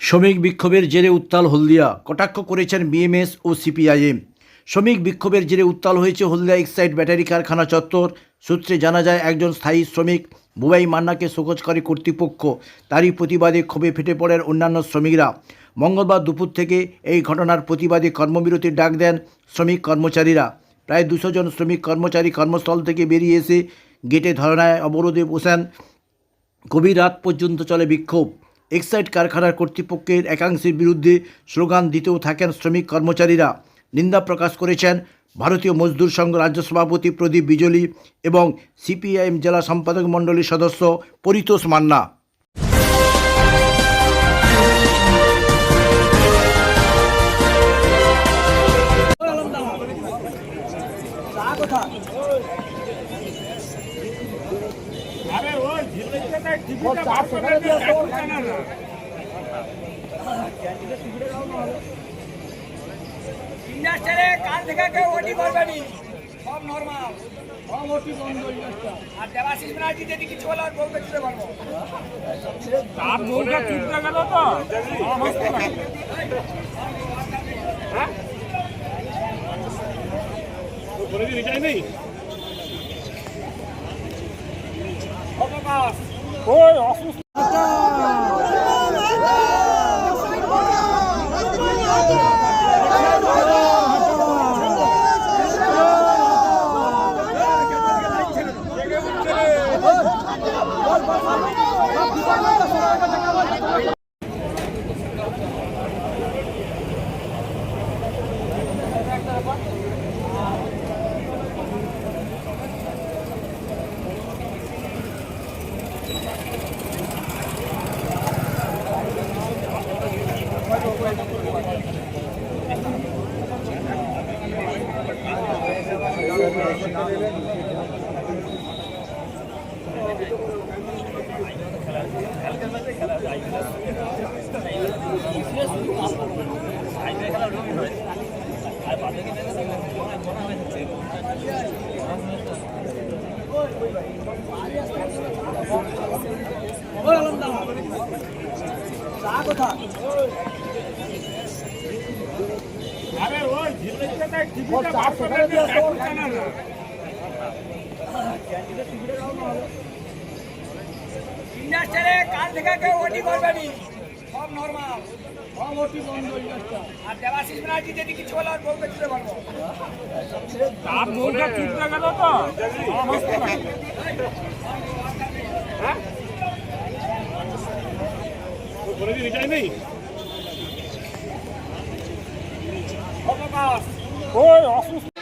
শ্রমিক বিক্ষোভের জেরে উত্তাল হলদিয়া। কটাক্ষ করেছেন বিএমএস ও সিপিআইএম। শ্রমিক বিক্ষোভের জেরে উত্তাল হয়েছে হলদিয়া এক্সাইড ব্যাটারি কারখানা চত্বর। সূত্রে জানা যায়, একজন স্থায়ী শ্রমিক বুবাই মান্নাকে শোকজ করে কর্তৃপক্ষ তারই প্রতিবাদে ক্ষোভে ফেটে পড়েন অন্যান্য শ্রমিকরা। মঙ্গলবার দুপুর থেকে এই ঘটনার প্রতিবাদে কর্মবিরতির ডাক দেন শ্রমিক কর্মচারীরা। প্রায় দুশো জন শ্রমিক কর্মচারী কর্মস্থল থেকে বেরিয়ে এসে গেটে ধরনায় অবরোধে বসেন। গভীর রাত পর্যন্ত চলে বিক্ষোভ। এক্সাইড কারখানার কর্তৃপক্ষের একাংশের বিরুদ্ধে স্লোগান দিতেও থাকেন শ্রমিক কর্মচারীরা। নিন্দা প্রকাশ করেছেন ভারতীয় মজদুর সংঘ রাজ্য সভাপতি প্রদীপ বিজলি এবং সিপিআইএম জেলা সম্পাদক মণ্ডলীর সদস্য পরিতোষ মান্না। ইন্ডাস্ট্রিয়ালে কাল থেকে কেউ ওটি করবে নি সব নর্মাল সব ওটি বন্ধ আর দেবাশিস ব্যানার্জি যদি কিছু হলে আর বলতে দিতে পারব তার বউটা চুপতে গেল তো বলে এটাই নেই অবকাশ। ওই অসুস্থ ইন্ডাস্ট্রিয়ালে কাল থেকে কেউ ওটি করবে নি? সব নর্মাল সব ওটি বন্ধ আর দেবাশিস ব্যানার্জি যদি কিছু হলে আর দিতে পারব তার বউটা চুপতে গেল তো সমস্ত না। হ্যাঁ? তো বলে দিন এটাই নেই ওই অসুস্থ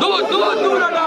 দূর দূর দূর না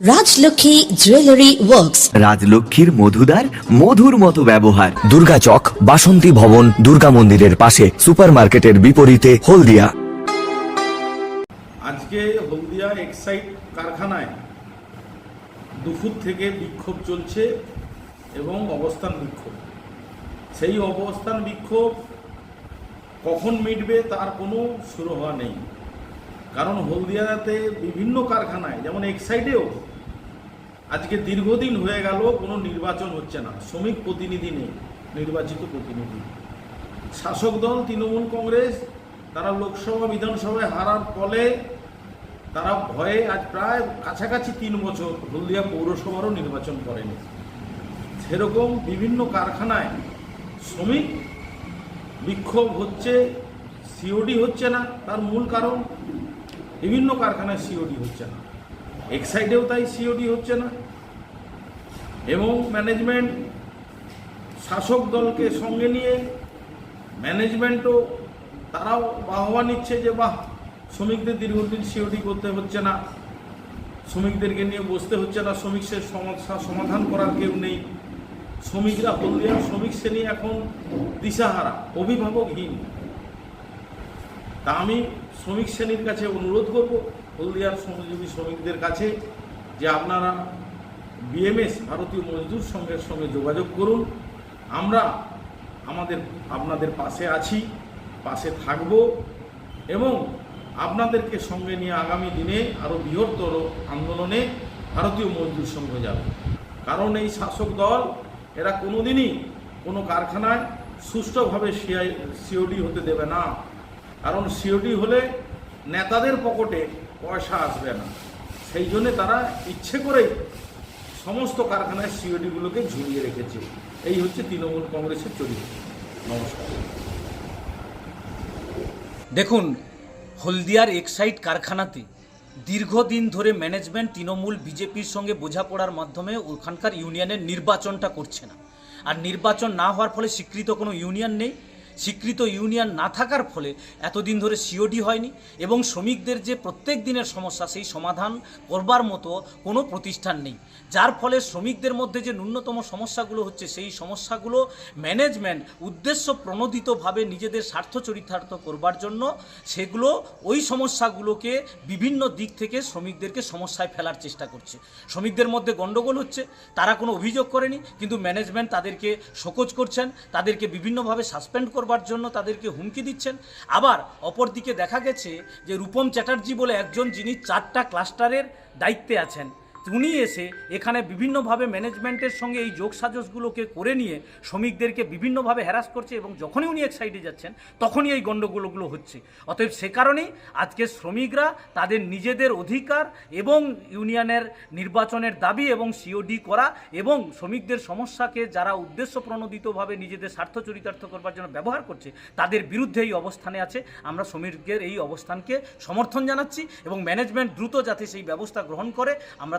Rajlakshmi jewellery works রাজলক্ষ্মীর মধুদার মধুর মতো ব্যবহার। দুর্গা চক বাসন্তী ভবন দুর্গা মন্দিরের পাশে সুপারমার্কেটের বিপরীতে হলদিয়া। আজকে হলদিয়া এক্সাইড কারখানায় দুপুর থেকে বিক্ষোভ চলছে এবং অবস্থান বিক্ষোভ। সেই অবস্থান বিক্ষোভ কখন মিটবে তার কোনো শুরু হওয়া নেই। কারণ হলদিয়াতে বিভিন্ন কারখানায়, যেমন এক্সাইডেও আজকে দীর্ঘদিন হয়ে গেল, কোনো নির্বাচন হচ্ছে না। শ্রমিক প্রতিনিধি নেই, নির্বাচিত প্রতিনিধি। শাসক দল, তৃণমূল কংগ্রেস, তারা লোকসভা, বিধানসভায় হারার ফলে তারা ভয়ে আজ প্রায় কাছাকাছি তিন বছর হলদিয়া পৌরসভারও নির্বাচন করেনি। সেরকম বিভিন্ন কারখানায় শ্রমিক বিক্ষোভ হচ্ছে, সিওডি হচ্ছে না, তার মূল কারণ বিভিন্ন কারখানায় সিওডি হচ্ছে না। এক্সাইডেও তাই সিওডি হচ্ছে না। এবং ম্যানেজমেন্ট শাসক দলকে সঙ্গে নিয়ে ম্যানেজমেন্টও তারাও বাহবা নিচ্ছে যে, বাহ, শ্রমিকদের দীর্ঘদিন সিওডি করতে হচ্ছে না। শ্রমিকদেরকে নিয়ে বসতে হচ্ছে না। শ্রমিকের সমস্যা সমাধান করার কেউ নেই। শ্রমিকরা হলদিয়া শ্রমিক শ্রেণি এখন দিশাহারা, অভিভাবকহীন। তা আমি শ্রমিক শ্রেণির কাছে অনুরোধ করব, হলদিয়ার শ্রমজীবী শ্রমিকদের কাছে, যে আপনারা বিএমএস, ভারতীয় মজদুর সংঘের সঙ্গে যোগাযোগ করুন। আমরা আমাদের, আপনাদের পাশে আছি, পাশে থাকব এবং আপনাদেরকে সঙ্গে নিয়ে আগামী দিনে আরও বৃহত্তর আন্দোলনে ভারতীয় মজদুর সংঘ যাবে। কারণ এই শাসক দল, এরা কোনোদিনই কোনো কারখানায় সুষ্ঠুভাবে সিআই, সিওডি হতে দেবে না। কারণ সিওডি হলে নেতাদের পকেটে পয়সা আসবে না। সেই জন্যে তারা ইচ্ছে করেই সমস্ত কারখানায় সিওডিগুলোকে ঝুলিয়ে রেখেছে। এই হচ্ছে তৃণমূল কংগ্রেসের চরিত্র। নমস্কার। দেখুন, হলদিয়ার এক্সাইড কারখানাতে দীর্ঘদিন ধরে ম্যানেজমেন্ট তৃণমূল বিজেপির সঙ্গে বোঝাপড়ার মাধ্যমে ওখানকার ইউনিয়নের নির্বাচনটা করছে না। আর নির্বাচন না হওয়ার ফলে স্বীকৃত কোনো ইউনিয়ন নেই। স্বীকৃত ইউনিয়ন না থাকার ফলে এতদিন ধরে সিওডি হয়নি এবং শ্রমিকদের যে প্রত্যেক দিনের সমস্যা, সেই সমাধান করবার মতো কোনো প্রতিষ্ঠান নেই। যার ফলে শ্রমিকদের মধ্যে যে ন্যূনতম সমস্যাগুলো হচ্ছে, সেই সমস্যাগুলো ম্যানেজমেন্ট উদ্দেশ্য প্রণোদিতভাবে নিজেদের স্বার্থ চরিতার্থ করবার জন্য সেগুলো, ওই সমস্যাগুলোকে বিভিন্ন দিক থেকে শ্রমিকদেরকে সমস্যায় ফেলার চেষ্টা করছে। শ্রমিকদের মধ্যে গণ্ডগোল হচ্ছে, তারা কোনো অভিযোগ করেনি, কিন্তু ম্যানেজমেন্ট তাদেরকে শোকজ করছেন, তাদেরকে বিভিন্নভাবে সাসপেন্ড করবার জন্য তাদেরকে হুমকি দিচ্ছেন। আবার অপরদিকে দেখা গেছে যে রূপম চ্যাটার্জি বলে একজন যিনি চারটা ক্লাস্টারের দায়িত্বে আছেন। উনি এসে এখানে বিভিন্নভাবে ম্যানেজমেন্টের সঙ্গে এই যোগসাজসগুলোকে করে নিয়ে শ্রমিকদেরকে বিভিন্নভাবে হ্যারাস করছে এবং যখনই উনি এক সাইডে যাচ্ছেন, তখনই এই গণ্ডগোলগুলো হচ্ছে। অতএব সে কারণেই আজকে শ্রমিকরা তাদের নিজেদের অধিকার এবং ইউনিয়নের নির্বাচনের দাবি এবং সিওডি করা এবং শ্রমিকদের সমস্যাকে যারা উদ্দেশ্য প্রণোদিতভাবে নিজেদের স্বার্থ চরিতার্থ করবার জন্য ব্যবহার করছে, তাদের বিরুদ্ধে এই অবস্থানে আছে। আমরা শ্রমিকদের এই অবস্থানকে সমর্থন জানাচ্ছি এবং ম্যানেজমেন্ট দ্রুত যাতে সেই ব্যবস্থা গ্রহণ করে। আমরা